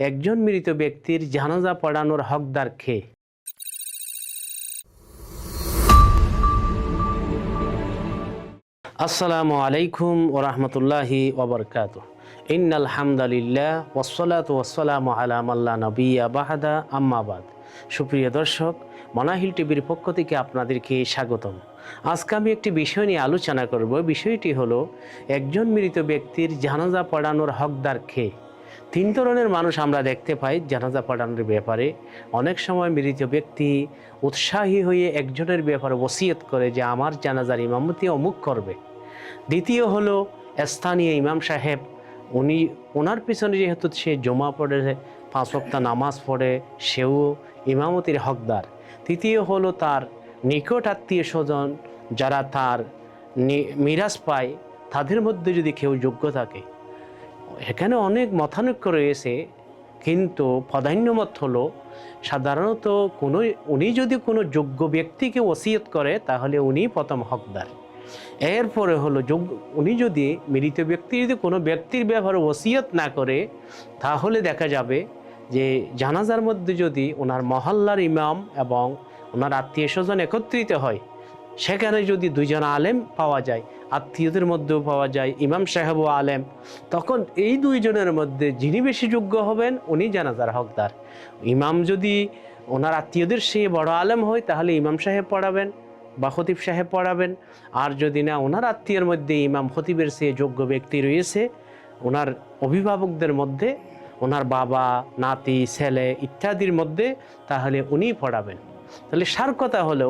একজন মৃত ব্যক্তির জানাজা পড়ানোর হকদার খে আসসালামু আলাইকুম ও রহমতুল্লাহি ওবরকাত ইন্নাল হামদালিল্লাহ ওসলাত ওসালাম আলাম আল্লাহ নবিয়া বাহাদা আম্মাবাদ সুপ্রিয় দর্শক, মনাহিল টিভির পক্ষ থেকে আপনাদেরকে স্বাগতম। আজকে আমি একটি বিষয় নিয়ে আলোচনা করব। বিষয়টি হলো, একজন মৃত ব্যক্তির জানাজা পড়ানোর হকদার খে তিন ধরনের মানুষ আমরা দেখতে পাই জানাজা পড়ানোর ব্যাপারে। অনেক সময় মৃত ব্যক্তি উৎসাহী হয়ে একজনের ব্যাপারে ওসিয়ত করে যে আমার জানাজার ইমামতি অমুক করবে। দ্বিতীয় হলো স্থানীয় ইমাম সাহেব, উনি ওনার পিছনে যেহেতু সে জমা পড়ে, পাঁচ ওয়াক্ত নামাজ পড়ে, সেও ইমামতির হকদার। তৃতীয় হলো তার নিকট আত্মীয় স্বজন যারা তার মিরাজ পায়, তাদের মধ্যে যদি কেউ যোগ্য থাকে এখানে অনেক মতানৈক্য রয়েছে, কিন্তু প্রাধান্যমত হলো, সাধারণত কোনো, উনি যদি কোনো যোগ্য ব্যক্তিকে ওসিয়ত করে, তাহলে উনি প্রথম হকদার। এরপরে হলো যোগ্য উনি যদি মৃত ব্যক্তি যদি কোনো ব্যক্তির ব্যাপারে ওসিয়ত না করে, তাহলে দেখা যাবে যে জানাজার মধ্যে যদি ওনার মহল্লার ইমাম এবং ওনার আত্মীয় স্বজন একত্রিত হয় সেখানে যদি দুইজন আলেম পাওয়া যায়, আত্মীয়দের মধ্যেও পাওয়া যায়, ইমাম সাহেব ও আলেম, তখন এই দুইজনের মধ্যে যিনি বেশি যোগ্য হবেন, উনি জানাজার হকদার। ইমাম যদি ওনার আত্মীয়দের সে বড় আলেম হয়, তাহলে ইমাম সাহেব পড়াবেন বা খতিব সাহেব পড়াবেন। আর যদি না, ওনার আত্মীয়ের মধ্যে ইমাম খতিবের সে যোগ্য ব্যক্তি রয়েছে, ওনার অভিভাবকদের মধ্যে, ওনার বাবা, নাতি, ছেলে ইত্যাদির মধ্যে, তাহলে উনি পড়াবেন। তাহলে সার কথা হলো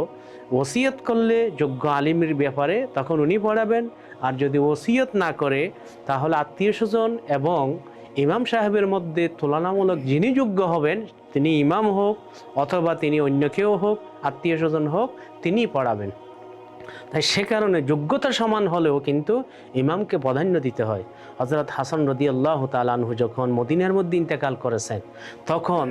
ওসিয়ত করলে যোগ্য আলিমের ব্যাপারে তখন উনি পড়াবেন। আর যদি ওসিয়ত না করে, তাহলে আত্মীয় স্বজন এবং ইমাম সাহেবের মধ্যে তুলনামূলক যিনি যোগ্য হবেন, তিনি ইমাম হোক অথবা তিনি অন্য কেউ হোক, আত্মীয় স্বজন হোক, তিনি পড়াবেন। তাই সে কারণে যোগ্যতা সমান হলেও কিন্তু ইমামকে প্রাধান্য দিতে হয়। হজরত হাসান রদি আল্লাহ তালানহু যখন মদিনার মধ্যে ইন্তেকাল করেছেন, তখন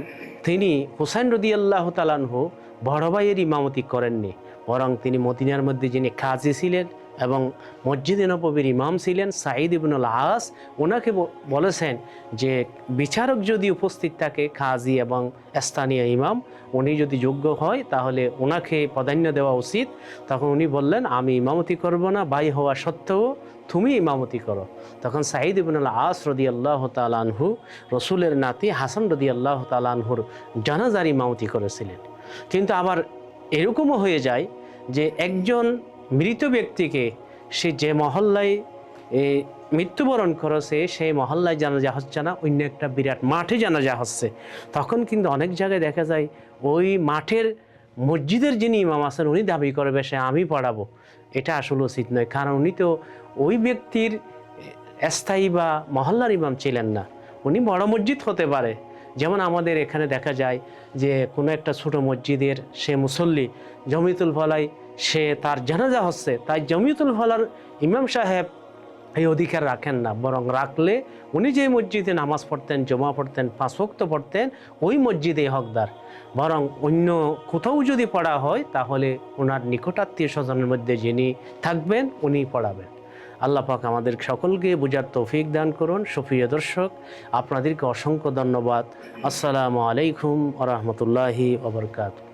তিনি হুসাইন রদি আল্লাহ তালানহু বড় ভাইয়ের ইমামতি করেননি, বরং তিনি মদিনার মধ্যে যিনি কাজী ছিলেন এবং মসজিদে নবীর ইমাম ছিলেন সাঈদ ইবনুল আস ওনাকে বলেছেন যে বিচারক যদি উপস্থিত থাকে, কাজী এবং স্থানীয় ইমাম, উনি যদি যোগ্য হয়, তাহলে ওনাকে প্রাধান্য দেওয়া উচিত। তখন উনি বললেন, আমি ইমামতি করব না, ভাই হওয়া সত্ত্বেও তুমি ইমামতি করো। তখন সাঈদ ইবনুল আস রদি আল্লাহ তালানহু রসুলের নাতি হাসান রদি আল্লাহ তালানহুর জানাজার ইমামতি করেছিলেন। কিন্তু আবার এরকমও হয়ে যায় যে একজন মৃত ব্যক্তিকে সে যে মহল্লায় মৃত্যুবরণ করেছে, সেই মহল্লায় জানাজা হচ্ছে না, অন্য একটা বিরাট মাঠে জানাজা হচ্ছে। তখন কিন্তু অনেক জায়গায় দেখা যায়, ওই মাঠের মসজিদের যিনি ইমাম আছেন, উনি দাবি করবে, সে আমি পড়াবো। এটা আসলে উচিত নয়, কারণ উনি তো ওই ব্যক্তির স্থায়ী বা মহল্লার ইমাম ছিলেন না। উনি বড় মসজিদ হতে পারে যেমন আমাদের এখানে দেখা যায় যে কোনো একটা ছোট মসজিদের সে মুসল্লি জমিতুল ফলাই, সে তার জানাজা হচ্ছে, তাই জমিতুল ফলার ইমাম সাহেব এই অধিকার রাখেন না। বরং রাখলে উনি যে মসজিদে নামাজ পড়তেন, জমা পড়তেন, পাঁচ ওয়াক্ত পড়তেন, ওই মসজিদে হকদার। বরং অন্য কোথাও যদি পড়া হয়, তাহলে ওনার নিকটাত্মীয় স্বজনের মধ্যে যিনি থাকবেন উনি পড়াবেন। আল্লাহ পাক আমাদের সকলকে বুঝার তৌফিক দান করুন। সুপ্রিয় দর্শক, আপনাদেরকে অসংখ্য ধন্যবাদ। আসসালামু আলাইকুম আ রহমতুল্লাহি ওবরকাত